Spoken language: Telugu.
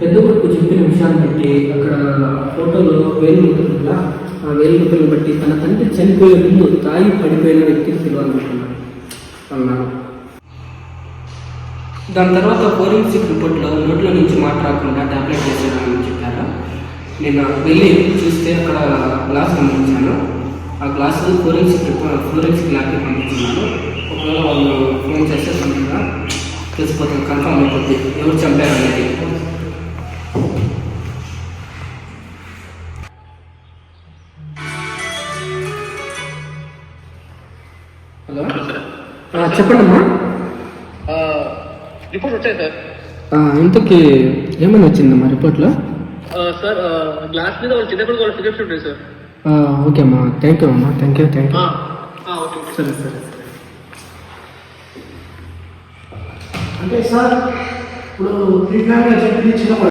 పెద్ద కొడుకు చెప్పిన విషయాన్ని బట్టి అక్కడ ఫోటోలో వేలు ఆ వేలు ముక్కలను బట్టి తన తండ్రి చనిపోయే ముందు తాయి పడిపోయిన వ్యక్తిని పిలవాలనుకున్నాను అన్నాను దాని తర్వాత ఫోరెన్సిక్ రిపోర్ట్లో నోట్లో నుంచి మాట రాకుండా టాబ్లెట్ వేసేదాన్ని చెప్పారు. నేను వెళ్ళి చూస్తే అక్కడ గ్లాస్ పంపించాను. ఆ గ్లాస్ ఫోరెన్సిక్ ఫోరెన్సిక్ ల్యాబ్కి పంపించున్నాను ఒకవేళ వాళ్ళు ఫోన్ చేస్తే తొందరగా తెలిసిపోతుంది కన్ఫర్మ్ అయిపోద్ది ఎవరు చంపారు అనేది. హలో? చెప్పండమ్మా. రిపోర్ట్ వచ్చాయి సార్. ఇంతకీ ఏమైనా వచ్చిందమ్మా రిపోర్ట్లో? సార్ గ్లాస్ మీద వాళ్ళు చిన్నప్పుడు వాళ్ళ ఫిగర్స్ ఉంటాయి సార్. ఓకే అమ్మా థ్యాంక్ యూ అమ్మా. Thank you thank you. Okay సరే సరే అంటే సార్ ఇప్పుడు గా చెప్పింది చిన్న